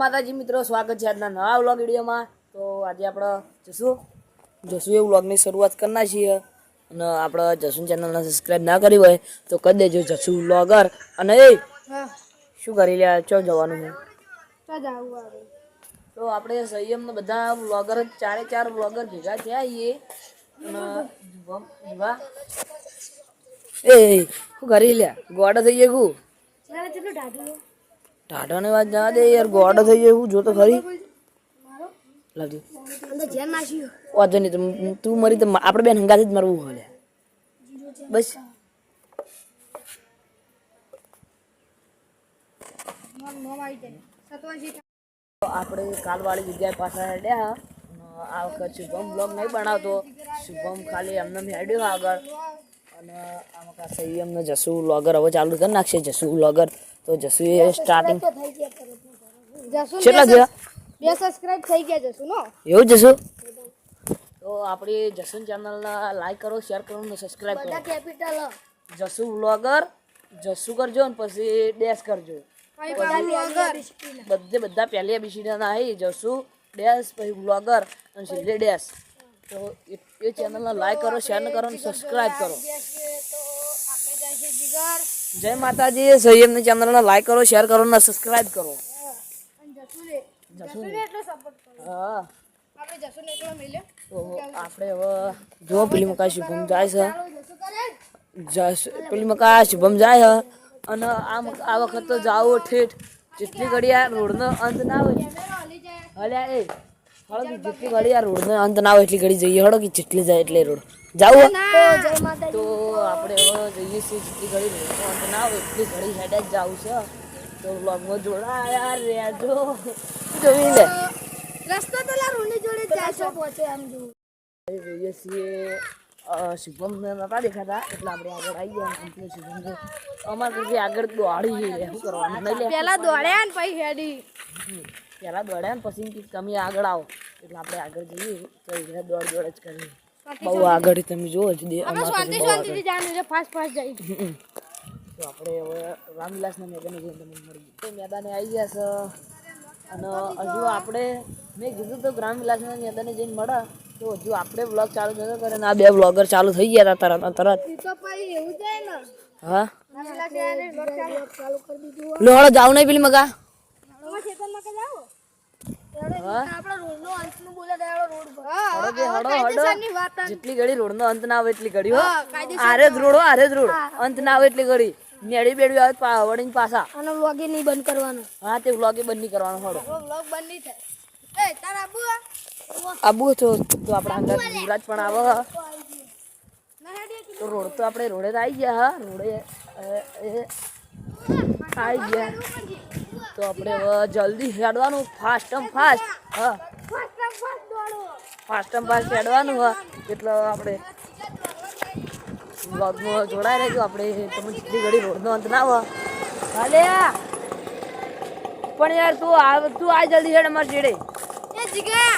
માતાજી મિત્રો સ્વાગત છે આજના નવા વ્લોગ વિડીયોમાં. તો આજે આપણે જશું જશું એ વ્લોગની શરૂઆત કરના છીએ. અને આપણે જસુ ચેનલને સબસ્ક્રાઈબ ના કરી હોય તો કરી દેજો જસુ વ્લોગર અને એ શું કરી લ્યા ચો જવાનું છે. તો આપણે સંયમને બધા વ્લોગર ચારે ચાર વ્લોગર ભેગા થયા છીએ. એ શું કરી લે ગોડા થઈ જાય કું ટાટાની વાત જવા દે યાર, ગોડો થઈ જાય એવું, જો તો ખરી. લાવજો. વાંધો નહીં, તું- મરી તો આપણે બેન હંગાથી જ મરવું હોય બસ. આપણે કાલવાળી જગ્યાએ પાછા હેડ્યા. આ વખત શુભમ બ્લોગ નહીં બનાવતો. શુભમ ખાલી એમને હેડ્યો આગળ. અને આમાં કાં સંયમને જસુ વ્લોગર હવે ચાલુ કરી નાખશે જસુ વ્લોગર તો જસુ એ સ્ટાર્ટિંગ કેટલા થયા? બે સબસ્ક્રાઇબ થઈ ગયા જસુ નો એવું જસુ? તો આપણી જસુન ચેનલના લાઈક કરો શેર કરો ને સબસ્ક્રાઈબ કરો. કેપિટલ જસુ વ્લોગર જસુ કરજો ને પછી ડેશ કરજો. બધે બધા પહેલી એબીસીડી ના. આવી જસુ ડેશ પછી વ્લોગર અને છેલ્લે ડેશ તો એ- ચેનલને લાઈક કરો શેર કરો અને સબસ્ક્રાઈબ કરો. જય માતાજી સંયમની ચેનલને લાઈક કરો શેર કરો અને સબસ્ક્રાઈબ કરો. હા. આપણે હવે જો પેલી મકા શુભમ જાય છે. પેલી મકા શુભમ જાય છે. અને આ આ વખત તો જાઓ ઠેઠ. જેટલી ઘડી આ રોડનો અંત ના હોય. હલ્યા એ. હળો જેટલી ઘડી આ રોડનો અંત ના હોય એટલી ઘડી જઈએ. હળો કે જેટલી જાય એટલે રોડ. જાવું તો આપણે હવે જઈએ છીએ જેટલી ઘડી અંત ના હોય. એટલી ઘડી હેડે જ જવું છે. તો વ્લોગમાં જોડાયા રહેજો. જોઈ લે. રસ્તો પેલા રૂની જોડે જાય છે. પહોંચે આમ જો. જઈએ છીએ. શુભમ ને નતા દેખાતા. એટલે આપણે આગળ આવી ગયા કમ્પ્લીટ શુભમ ને. અમારે પછી આગળ દોડી શું કરવાનું. પહેલા દોડ્યા ને પછી હેડી. પહેલા દોડ્યા ને પછી તમે આગળ આવો. એટલે આપણે આગળ જઈએ. તો એટલે દોડ દોડ જ કરીએ. બહુ આગળ તમે જુઓ જ દે અમારે શાંતિ શાંતિથી જાણ એટલે ફાસ્ટ ફાસ્ટ જાય તો આપણે હવે રામવિલાસના મેદાને જઈને તમને મળી તો મેદાને આવી ગયા છે. અને હજુ આપણે મેં કીધું તો રામવિલાસના મેદાને જઈને મળ્યા. તો હજુ આપણે બ્લોગ ચાલુ થયો કરે ને આ બે બ્લોગર ચાલુ થઈ ગયા હતા તરત તરત. તો પછી એવું જાય ને. હા? લો હળો જાવ નહીં પેલી મગા? હા આપણા રોડનો અંતનું બોલે રોડ. જેટલી ઘડી રોડનો અંત ના આવે એટલી ઘડી હો. આરે જ રોડ આરે જ રોડ. અંત ના આવે એટલી ઘડી મેળી બેડી આવે વળી વળીને પાછા. અને વ્લોગ નહીં બંધ કરવાનો. હા તે વ્લોગ બંધ નહીં કરવાનો હડો વ્લોગ બંધ નહીં થાય. એ તારા આબુ? આબુ તો તો આપણા અંદર યુવરાજ પણ આવે હા. તો રોડ તો આપણે રોડે તો આવી ગયા હા. રોડે આવી ગયા. તો આપણે જલ્દી હેડવાનું ફાસ્ટ ફાસ્ટ હા. ફાસ્ટ દોડો ફાસ્ટ ફાસ્ટ હેડવાનું એટલે આપણે વ્લોગમાં જોડાઈ રહેજો. આપણે તમે જેટલી ઘડી રોડનો અંત ના હોય. ભલે પણ યાર તું આ તું આ જલ્દી હેડ અમાર છેડે એ જીગા!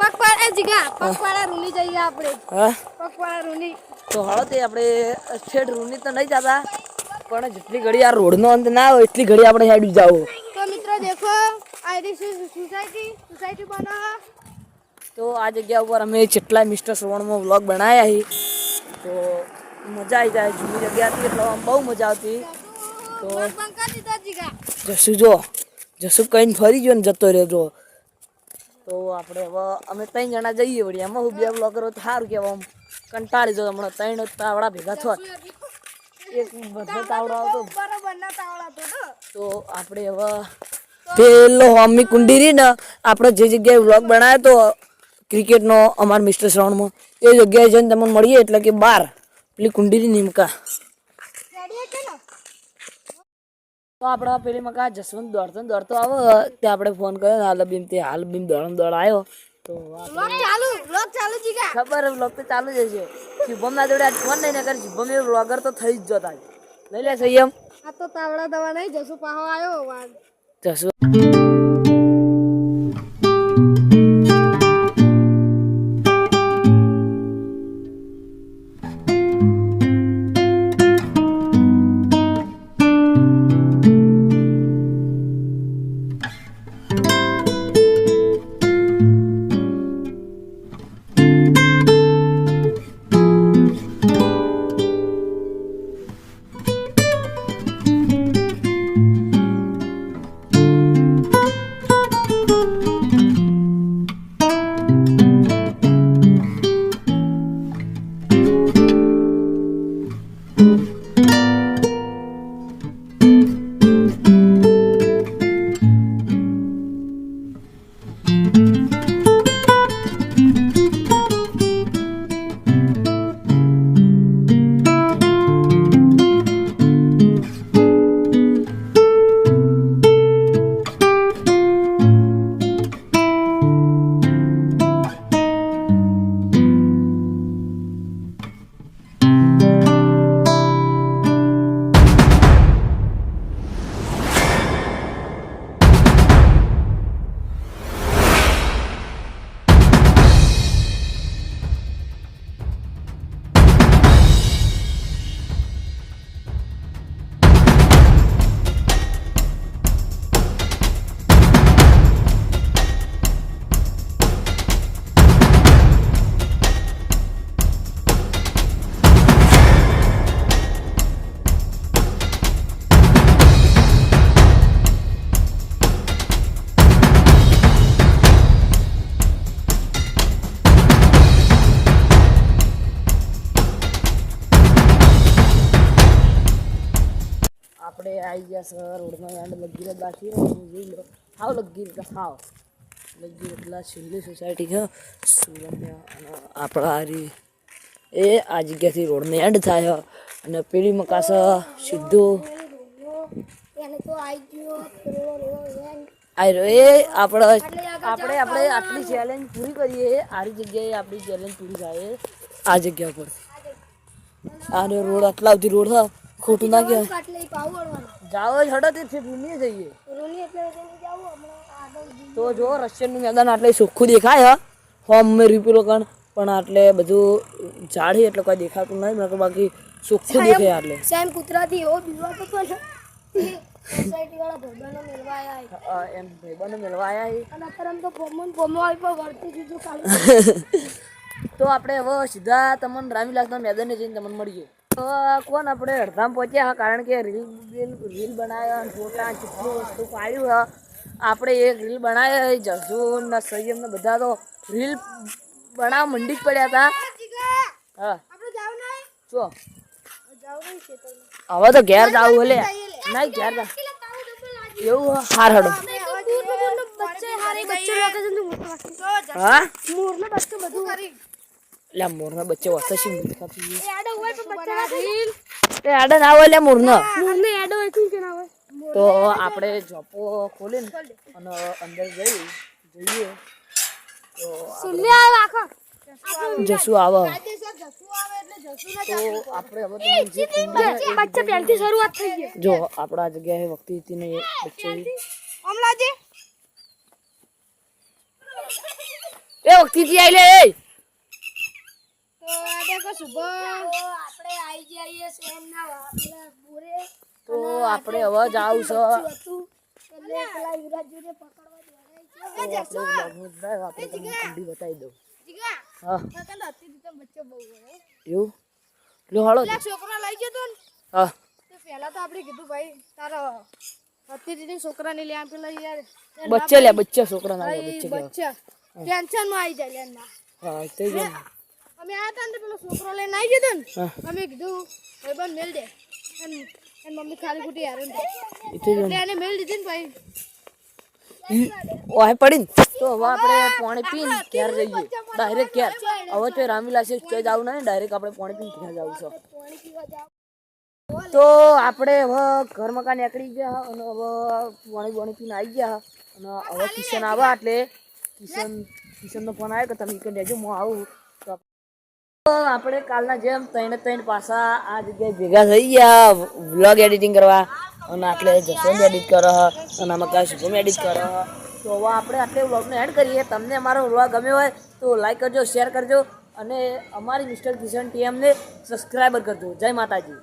પગપાળા એ જીગા! પગપાળા રૂની જઈએ આપણે. હા? પગપાળા રૂની. તો હળો તે આપણે છેડ રૂની તો નહીં જતા પણ જેટલી ઘડી આ રોડનો અંત ના હોય એટલી ઘડી આપણે હેડ જાવ તો મિત્રો દેખો આઈડી સોસાયટી સોસાયટી બનાવો. તો આ જગ્યા ઉપર અમે જેટલા મિસ્ટર શ્રવણમાં વ્લોગ બનાવ્યા છે તો મજા આવી જાય. જૂની જગ્યા હતી એટલે આમ બહુ મજા આવતી. તો જસુ જો જશું કહીને ફરી ગયો ને જતો રહ્યો જો. તો આપણે હવે અમે ત્રણ જણા જઈએ વળી. એમાં હું બે બ્લોગરો તો સારું કહેવા આમ. કંટાળી જો હમણાં. ત્રણ તાવડા ભેગા થવા. એક બધો તાવડો આવતો. તો આપણે હવે પેલો હોમી કુંડી ને, આપણે જે જગ્યાએ વ્લોગ બનાવ્યો તો ક્રિકેટનો અમાર મિસ્ટર શ્રવણમાં. એ જગ્યાએ જઈને તમને મળીએ એટલે કે બાર. પેલી કુંડીની નિમકા. છે તો આપણે પેલી મકા જસવંત દોડતો દોડતો આવો. તે આપણે ફોન કર્યો હાલ બીમ તે હાલ બીમ દોડ દોડ આવ્યો તો ખબર વ્લોગ તો ચાલુ જ હશે. શુભમ ના જોડે આજ ફોન નહીં કરે શુભમ એ વ્લોગર તો થઈ જ જોતા લઈ લે સંયમ. આ તો તાવડા દવા નહીં જસુ પાહો આવ્યો વાઘ જસવંત આવી ગયા સર રોડમાં એન્ડ લગી રહ્યા બાકી રહ્યું. જોઈ લો હાવ લગી એટલે હાવ લગી એટલા છેલ્લી સોસાયટી છે સુરમ્યા અને આપણા હારી એ આ જગ્યાથી રોડને એન્ડ થાય અને પેલી મકાસ સીધું એને તો આઈ ગયો પેલો રહ્યો વેન. આ રહ્યો એ આપણે આપણે આપણે આટલી ચેલેન્જ પૂરી કરીએ આરી જગ્યાએ આપણી ચેલેન્જ પૂરી થાય આ જગ્યા પર આનો રોડ આટલા સુધી રોડ છે ખોટું ના કહેવાય કાટલે પાવ વળવાનો જાઓ હડો તે રૂમીએ જઈએ. રૂની એટલે જાવું તો જો રશિયનનું મેદાન આટલે સુખું દેખાય હ? હોમ મેં રીપેલો કણ પણ આટલે બધું ઝાડ એટલે કોઈ દેખાતું નહીં. નકર બાકી સુખું દેખાય આટલે. સેમ કૂતરાથી એવો બીવા તો પણ સોસાયટી વાળા ભાઈબંધો મેળવા આયા અ, એમ ભાઈબંધો મેળવા આવ્યા અને અત્યારે આમ તો ફોમો ને ફોમો આવી પણ વર્તી દીધું કાલે તો આપણે હવે સીધા તમને રામીલાસના મેદાને જઈને તમને મળીએ. કોણ આપણે અડધામ પહોંચ્યા હા? કારણ કે રીલ રીલ રીલ બનાવ્યા અને ફોટા કેટલું વસ્તુ પાડ્યું હા. આપણે એક રીલ બનાવ્યા જસુન ને સંયમ ને બધા તો રીલ બનાવ મંડી જ પડ્યા હતા. હા. ખેતરમાં હવે તો ઘેર જાવું હલે. નહીં ઘેર એવું હાર હડો. હા? મોરનો બચ્ચો બધું. એટલે મોરના બચ્ચે વાતા શી મૂર્ખાથી હોય તો બચ્ચા રીલ એ આડે ના હોય એટલે મોરનો મોરને આડો હોય કે ના હોય? તો આપણે જોપો ખોલીને અને અંદર જઈ જઈએ. તો સુલ્લે આવે આખો? જસુ આવે. કાયદેસર જસુ આવે એટલે જસુ ના તો આપણે હવે તમને બચ્ચા પહેલથી શરૂઆત થઈ ગઈ. જો આપણા જગ્યાએ વખતી હતી ને એ બચ્ચે અમલાજી એ વખતી થી આઈ લે એ. તો આ દેખો શુભ આપણે હવે કુંડી બતાવી દઉં. એવું? લો હાલો. છોકરા લઈ ગયો ને? હા. પહેલા તો આપણે કીધું ભાઈ તારા હતી દીદી છોકરાને લે આમ પેલા યાર. બચ્ચે લે બચ્ચે છોકરા ના લે બચ્ચે ટેન્શનમાં આવી જાય લેના હા તે જ ને. અમે આ તા ને પેલો છોકરો લઈને આવી ગયો ને અમે કીધું ભાઈ બંધ મેલ દે. એમ મમ્મી ખાલી ખોટી ને. એટલે એને મેલ દીધી ને ભાઈ. ઓય પડીને તો હવે આપણે પાણી પીને ઘેર જઈએ. ડાયરેક્ટ ક્યારે હવે તો રામીલા ક્યાં જવું નહીં ડાયરેક્ટ આપણે પાણી પીને ક્યાં જવું છે. તો આપણે હવે ઘર મકાન નીકળી ગયા અને હવે પાણી પાણી પીને આવી ગયા અને હવે કિશન આવા એટલે કિશન કિશનનો ફોન આવ્યો કે તમે કે દેજો હું આવું. આપણે કાલના જેમ ત્રણે ત્રણ પાછા આ જગ્યાએ ભેગા થઈ ગયા. વ્લોગ એડિટિંગ કરવા. અને આટલે જસવંત એડિટ કરો. અને આમાં કાંઈ શુભમ એડિટ કરો. તો હવે આપણે આટલે વ્લોગને એડ કરીએ. તમને અમારો વ્લોગ ગમ્યો હોય તો લાઈક કરજો શેર કરજો. અને અમારી મિસ્ટર કિશન ટીએમને સબસ્ક્રાઈબર કરજો. જય માતાજી.